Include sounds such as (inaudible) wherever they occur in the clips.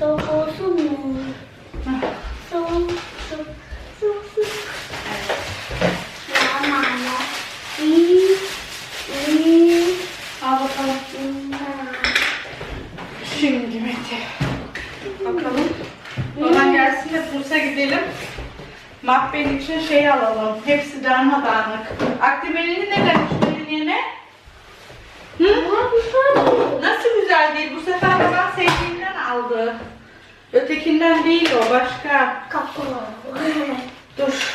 Soğuk olsun mu? Soğuk, soğuk, soğuk, soğuk. Ya mama. İyi, iyi. Al bakalım. Şimdi Mete. Bakalım. Oradan gelsin de kursa gidelim. Mahbenin için şey alalım. Hepsi darmadağınık. Aktimelini ne demiş Hı? Ama bu soğuk. Nasıl güzel değil? Bu sefer aldı. Ötekinden değil o başka. Kapalı. (laughs) Dur.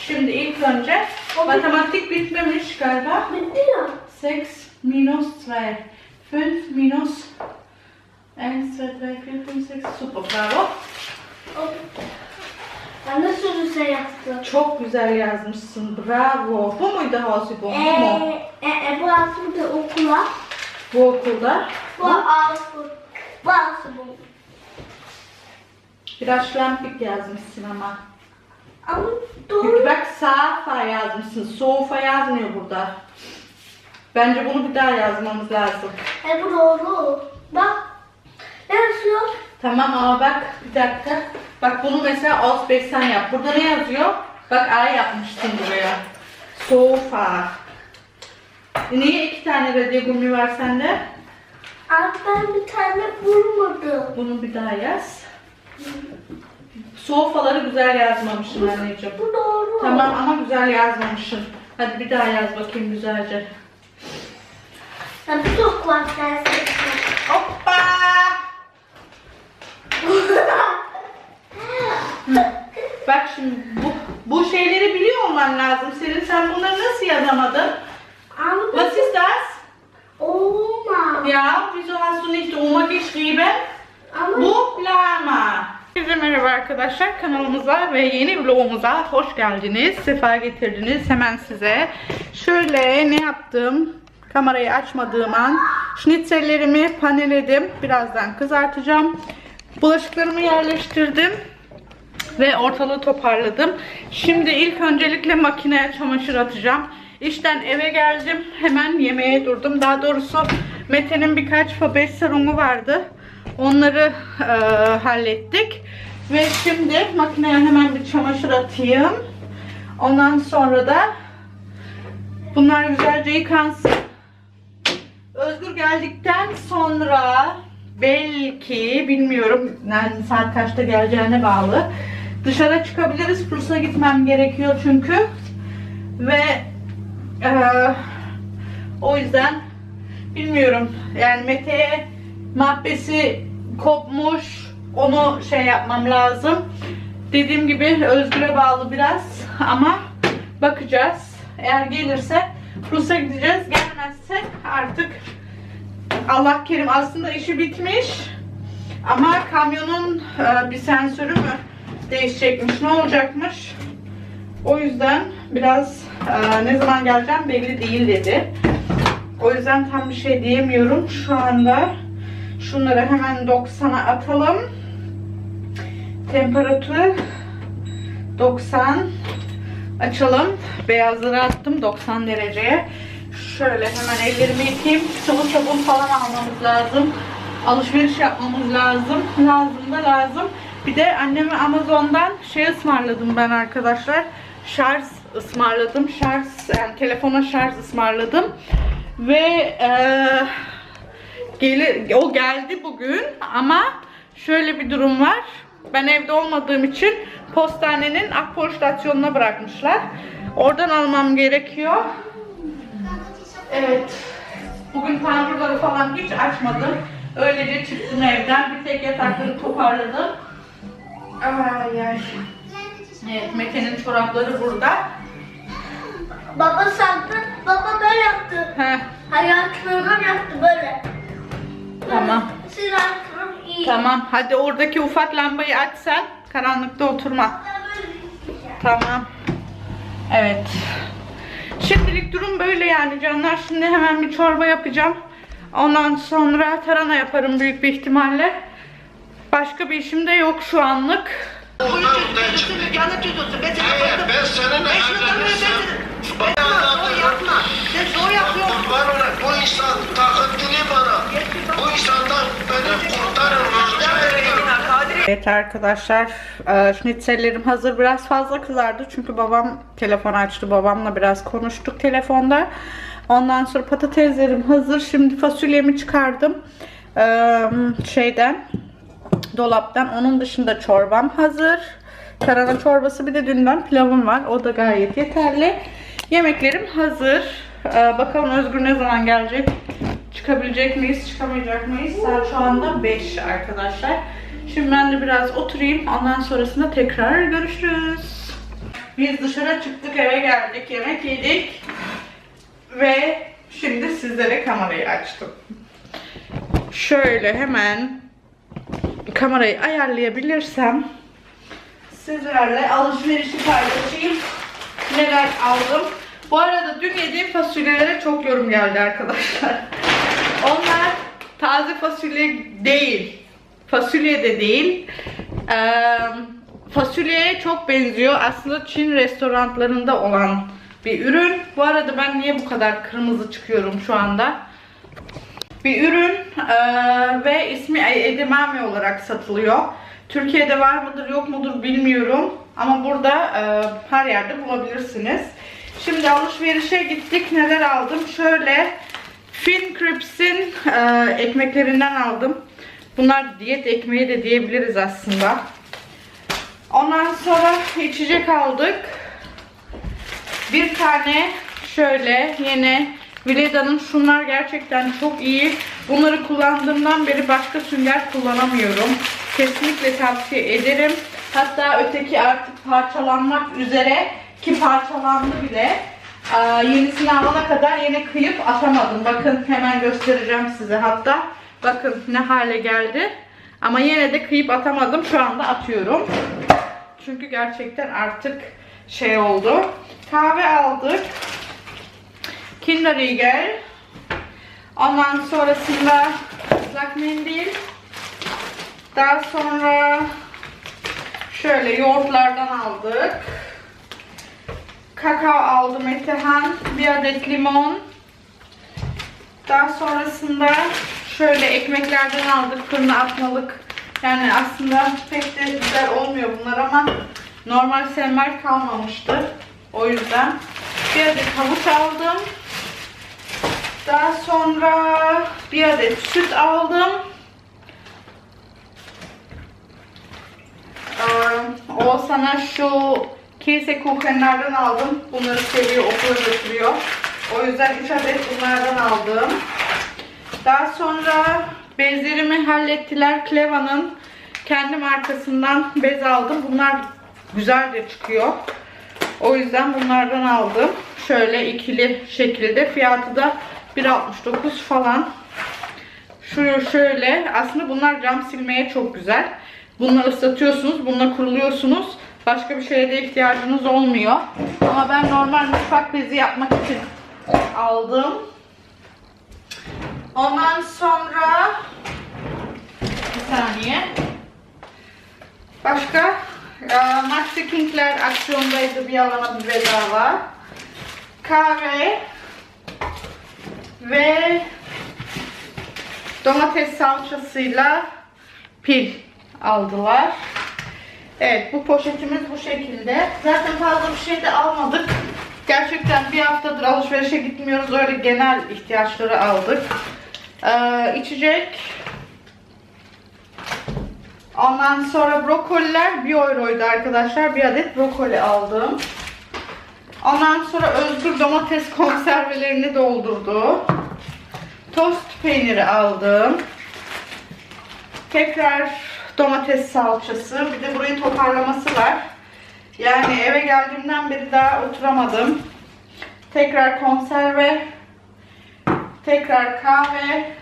Şimdi ilk önce matematik bitmemiş galiba. Bitti ya. 6 minus 2. 5 minus 1, 2, 3, 4, 5, 6. Super bravo. Ben de sürüse yaptım. Çok güzel yazmışsın. Bravo. Bu muydu Hasibo? Bu mu? Ee, e, e, bu aslında okula. Bu okulda. Bu. Bu aslında. Biraz şlampik yazmışsın ama. Ama doğru. Bak safa yazmışsın. Sofa yazmıyor burada. Bence bunu bir daha yazmamız lazım. E bu doğru. Bak. Ne yazıyor? Tamam ama bak bir dakika. Bak bunu mesela Özbekistan yap. Burada ne yazıyor? Bak A yapmışsın buraya. Sofa. Niye iki tane radyogumi var sende? Ben bir tane bulmadım. Bunu bir daha yaz. Sofaları güzel yazmamışsın anneciğim. Bu doğru. Tamam ama güzel yazmamışsın. Hadi bir daha yaz bakayım güzelce. Ben bir çok var. Hoppa! (laughs) Bak şimdi bu, bu şeyleri biliyor olman lazım. Senin sen bunları nasıl yazamadın? Ama Was ist das? Oma. Hast Oma geschrieben? Ama Bu lama. Herkese merhaba arkadaşlar kanalımıza ve yeni vlogumuza hoş geldiniz. Sefa getirdiniz hemen size. Şöyle ne yaptım? Kamerayı açmadığım an schnitzellerimi paneledim. Birazdan kızartacağım. Bulaşıklarımı yerleştirdim ve ortalığı toparladım. Şimdi ilk öncelikle makineye çamaşır atacağım. İşten eve geldim. Hemen yemeğe durdum. Daha doğrusu Mete'nin birkaç fabes sarımı vardı. Onları e, hallettik. Ve şimdi makineye hemen bir çamaşır atayım. Ondan sonra da bunlar güzelce yıkansın. Özgür geldikten sonra belki bilmiyorum yani saat kaçta geleceğine bağlı. Dışarı çıkabiliriz. Kursa gitmem gerekiyor çünkü. Ve eee, o yüzden bilmiyorum. Yani Mete'ye mahbesi kopmuş. Onu şey yapmam lazım. Dediğim gibi Özgür'e bağlı biraz ama bakacağız. Eğer gelirse Rus'a gideceğiz. Gelmezse artık Allah kerim aslında işi bitmiş. Ama kamyonun e, bir sensörü mü değişecekmiş, ne olacakmış? O yüzden biraz e, ne zaman geleceğim belli değil dedi. O yüzden tam bir şey diyemiyorum şu anda. Şunları hemen 90'a atalım. Temperatür 90 açalım. Beyazları attım 90 dereceye. Şöyle hemen ellerimi yıkayayım. Sıvı sabun falan almamız lazım. Alışveriş yapmamız lazım. Lazım da lazım. Bir de anneme Amazon'dan şey ısmarladım ben arkadaşlar. Şarj ısmarladım. Şarj yani telefona şarj ısmarladım. Ve eee gelir, o geldi bugün ama şöyle bir durum var. Ben evde olmadığım için postanenin Akpol stasyonuna bırakmışlar. Oradan almam gerekiyor. Evet. Bugün panjurları falan hiç açmadım. Öylece çıktım evden. Bir tek yatakları toparladım. Ay ay. Evet, Mete'nin çorapları burada. Baba sandı. Baba böyle yaptı. Heh, Hayatını yaptı böyle. tamam. Siz hayatını iyi. Tamam. Hadi oradaki ufak lambayı aç sen. Karanlıkta oturma. Tamam. Evet. Şimdilik durum böyle yani canlar. Şimdi hemen bir çorba yapacağım. Ondan sonra tarhana yaparım büyük bir ihtimalle. Başka bir işim de yok şu anlık. Lanet olsun. Ben seni tanıyorum. Ben seni... Yapma. Zor yapma. Sen zor yapıyorsun. Kurban olayım bu insan takıntılı bana. Bu insandan beni kurtarın. Evet arkadaşlar, e, schnitzellerim hazır. Biraz fazla kızardı çünkü babam telefon açtı. Babamla biraz konuştuk telefonda. Ondan sonra patateslerim hazır. Şimdi fasulyemi çıkardım. E, şeyden, dolaptan. Onun dışında çorbam hazır. Tarhana çorbası bir de dünden pilavım var. O da gayet yeterli. Yemeklerim hazır. Ee, bakalım Özgür ne zaman gelecek? Çıkabilecek miyiz? Çıkamayacak mıyız? Saat şu anda 5 arkadaşlar. Şimdi ben de biraz oturayım. Ondan sonrasında tekrar görüşürüz. Biz dışarı çıktık eve geldik. Yemek yedik. Ve şimdi sizlere kamerayı açtım. Şöyle hemen kamerayı ayarlayabilirsem sizlerle alışverişi paylaşayım. Neler aldım. Bu arada dün yediğim fasulyelere çok yorum geldi arkadaşlar. (laughs) Onlar taze fasulye değil. Fasulye de değil. Ee, fasulyeye çok benziyor. Aslında Çin restoranlarında olan bir ürün. Bu arada ben niye bu kadar kırmızı çıkıyorum şu anda? bir ürün eee, ve ismi edamame olarak satılıyor. Türkiye'de var mıdır yok mudur bilmiyorum ama burada eee, her yerde bulabilirsiniz. Şimdi alışverişe gittik. Neler aldım? Şöyle Fin Crips'in eee, ekmeklerinden aldım. Bunlar diyet ekmeği de diyebiliriz aslında. Ondan sonra içecek aldık. Bir tane şöyle yine Vileda'nın şunlar gerçekten çok iyi. Bunları kullandığımdan beri başka sünger kullanamıyorum. Kesinlikle tavsiye ederim. Hatta öteki artık parçalanmak üzere ki parçalandı bile. Yenisini alana kadar yine kıyıp atamadım. Bakın hemen göstereceğim size hatta. Bakın ne hale geldi. Ama yine de kıyıp atamadım. Şu anda atıyorum. Çünkü gerçekten artık şey oldu. Kahve aldık. Kinder Riegel. Ondan sonrasında ıslak mendil. Daha sonra şöyle yoğurtlardan aldık. Kakao aldım Metehan. Bir adet limon. Daha sonrasında şöyle ekmeklerden aldık. Fırına atmalık. Yani aslında pek de güzel olmuyor bunlar ama normal semmer kalmamıştı. O yüzden bir adet havuç aldım. Daha sonra bir adet süt aldım. O sana şu kese kuchenlerden aldım. Bunları seviyor, okula götürüyor. O yüzden 3 adet bunlardan aldım. Daha sonra bezlerimi hallettiler. Cleva'nın kendi markasından bez aldım. Bunlar güzel de çıkıyor. O yüzden bunlardan aldım. Şöyle ikili şekilde. Fiyatı da 1.69 falan. Şu şöyle. Aslında bunlar cam silmeye çok güzel. Bunları ıslatıyorsunuz. Bununla kuruluyorsunuz. Başka bir şeye de ihtiyacınız olmuyor. Ama ben normal mutfak bezi yapmak için aldım. Ondan sonra bir saniye. Başka e, Maxi King'ler aksiyondaydı bir alana bir bedava. Kahve ve domates salçasıyla pil aldılar. Evet bu poşetimiz bu şekilde. Zaten fazla bir şey de almadık. Gerçekten bir haftadır alışverişe gitmiyoruz. Öyle genel ihtiyaçları aldık. Ee, içecek. Ondan sonra brokoliler 1 euroydu arkadaşlar. Bir adet brokoli aldım. Ondan sonra Özgür domates (laughs) konservelerini doldurdu. Tost peyniri aldım. Tekrar domates salçası. Bir de burayı toparlaması var. Yani eve geldiğimden beri daha oturamadım. Tekrar konserve. Tekrar kahve.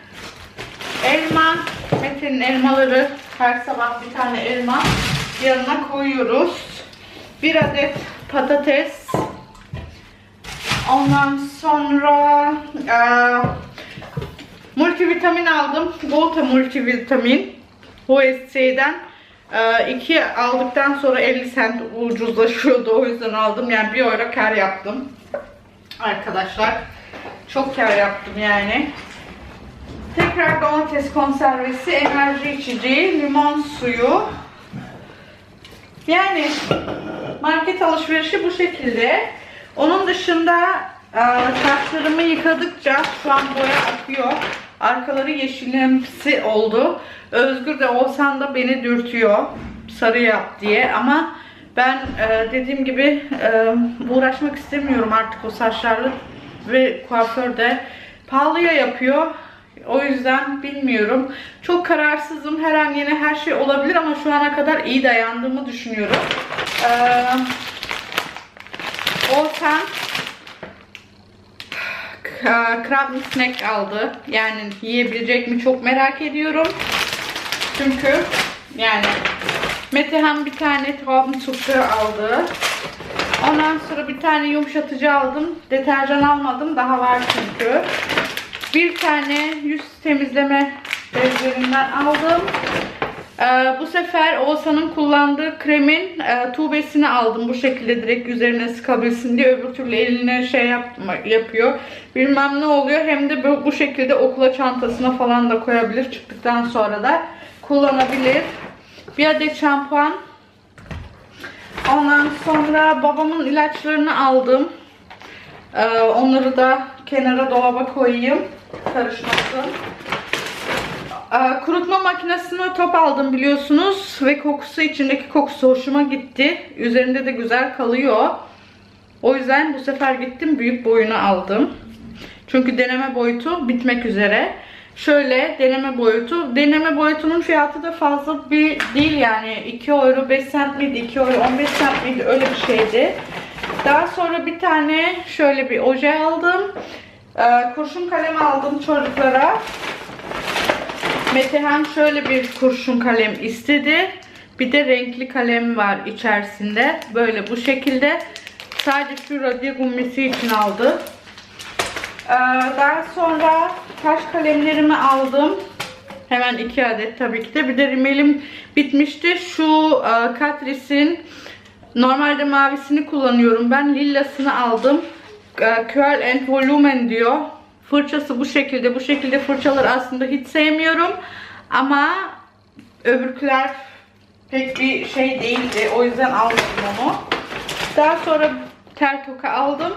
Elma. Metin'in elmaları her sabah bir tane elma yanına koyuyoruz. Bir adet patates. Ondan sonra eee multivitamin aldım. Volta multivitamin. OSC'den e, iki aldıktan sonra 50 cent ucuzlaşıyordu. O yüzden aldım. Yani bir euro kar yaptım. Arkadaşlar. Çok kar yaptım yani. Tekrar domates konservesi, enerji içeceği, limon suyu. Yani market alışverişi bu şekilde. Onun dışında e, saçlarımı yıkadıkça şu an boya akıyor. Arkaları yeşilimsi oldu. Özgür de olsan da beni dürtüyor. Sarı yap diye ama ben e, dediğim gibi e, uğraşmak istemiyorum artık o saçlarla ve kuaför de pahalıya yapıyor. O yüzden bilmiyorum. Çok kararsızım. Her an yine her şey olabilir ama şu ana kadar iyi dayandığımı düşünüyorum. Ee, Olsen krab snack aldı. Yani yiyebilecek mi çok merak ediyorum. Çünkü yani Metehan bir tane Traumzucker aldı. Ondan sonra bir tane yumuşatıcı aldım. Deterjan almadım. Daha var çünkü. Bir tane yüz temizleme bezlerinden aldım. Ee, bu sefer Oğuzhan'ın kullandığı kremin e, tubesini aldım. Bu şekilde direkt üzerine sıkabilsin diye. Öbür türlü eline şey yapma, yapıyor. Bilmem ne oluyor. Hem de bu, şekilde okula çantasına falan da koyabilir. Çıktıktan sonra da kullanabilir. Bir adet şampuan. Ondan sonra babamın ilaçlarını aldım. Ee, onları da kenara dolaba koyayım. Karışmasın. Ee, kurutma makinesine top aldım biliyorsunuz. Ve kokusu içindeki kokusu hoşuma gitti. Üzerinde de güzel kalıyor. O yüzden bu sefer gittim büyük boyunu aldım. Çünkü deneme boyutu bitmek üzere. Şöyle deneme boyutu. Deneme boyutunun fiyatı da fazla bir değil yani. 2 euro 5 cent miydi? 2 euro 15 cent miydi? Öyle bir şeydi. Daha sonra bir tane şöyle bir oje aldım. Ee, kurşun kalem aldım çocuklara. Metehan şöyle bir kurşun kalem istedi. Bir de renkli kalem var içerisinde. Böyle bu şekilde. Sadece şu radyo gummisi için aldı. Ee, daha sonra kaş kalemlerimi aldım. Hemen iki adet tabii ki de. Bir de rimelim bitmişti. Şu e, Catrice'in normalde mavisini kullanıyorum. Ben lillasını aldım. E, Curl and Volumen diyor. Fırçası bu şekilde. Bu şekilde fırçalar aslında hiç sevmiyorum. Ama öbürküler pek bir şey değildi. O yüzden aldım onu. Daha sonra tel toka aldım.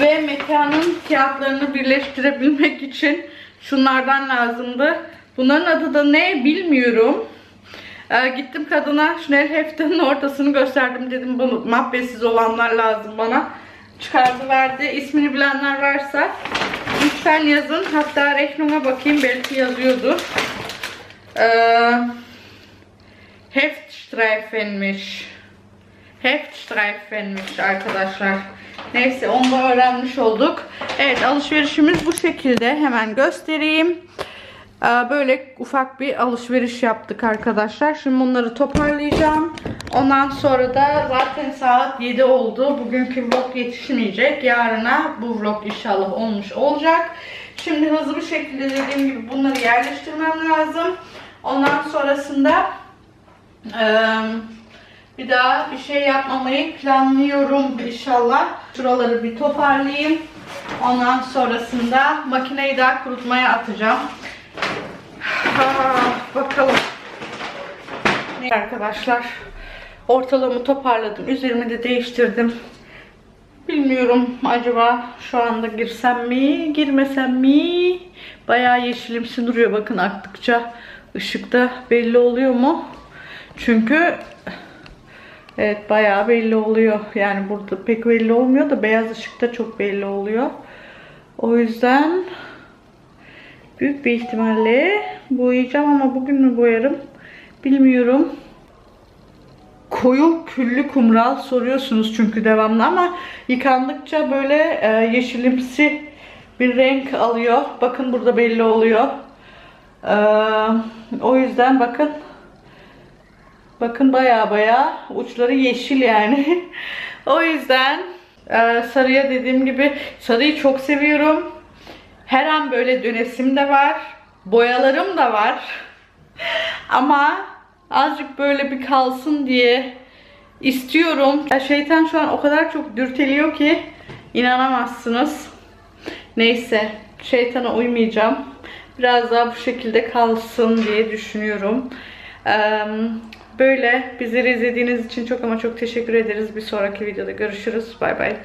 Ve mekanın kağıtlarını birleştirebilmek için şunlardan lazımdı. Bunların adı da ne bilmiyorum. Ee, gittim kadına Schnell Hefte'nin ortasını gösterdim. Dedim bunu mahvetsiz olanlar lazım bana. Çıkardı. İsmini bilenler varsa lütfen yazın. Hatta Rechnung'a bakayım belki yazıyordur. Ee, Heftstreifenmiş. Heftstreifenmiş arkadaşlar. Neyse onu da öğrenmiş olduk. Evet alışverişimiz bu şekilde. Hemen göstereyim. Ee, Böyle ufak bir alışveriş yaptık arkadaşlar. Şimdi bunları toparlayacağım. Ondan sonra da zaten saat 7 oldu. Bugünkü vlog yetişmeyecek. Yarına bu vlog inşallah olmuş olacak. Şimdi hızlı bir şekilde dediğim gibi bunları yerleştirmem lazım. Ondan sonrasında bir daha bir şey yapmamayı planlıyorum inşallah. Şuraları bir toparlayayım. Ondan sonrasında makineyi daha kurutmaya atacağım. Ha, bakalım. Ne arkadaşlar. Ortalığımı toparladım. Üzerimi de değiştirdim. Bilmiyorum acaba şu anda girsem mi, girmesem mi? Bayağı yeşilimsi duruyor bakın aktıkça. ışıkta belli oluyor mu? Çünkü Evet bayağı belli oluyor. Yani burada pek belli olmuyor da beyaz ışıkta çok belli oluyor. O yüzden büyük bir ihtimalle boyayacağım ama bugün mü boyarım bilmiyorum. Koyu küllü kumral soruyorsunuz çünkü devamlı ama yıkandıkça böyle e, yeşilimsi bir renk alıyor. Bakın burada belli oluyor. E, o yüzden bakın Bakın baya baya uçları yeşil yani. (laughs) o yüzden e, sarıya dediğim gibi sarıyı çok seviyorum. Her an böyle dönesim de var. Boyalarım da var. Ama azıcık böyle bir kalsın diye istiyorum. Ya Şeytan şu an o kadar çok dürteliyor ki inanamazsınız. Neyse şeytana uymayacağım. Biraz daha bu şekilde kalsın diye düşünüyorum. Böyle bizleri izlediğiniz için çok ama çok teşekkür ederiz. Bir sonraki videoda görüşürüz. Bay bay.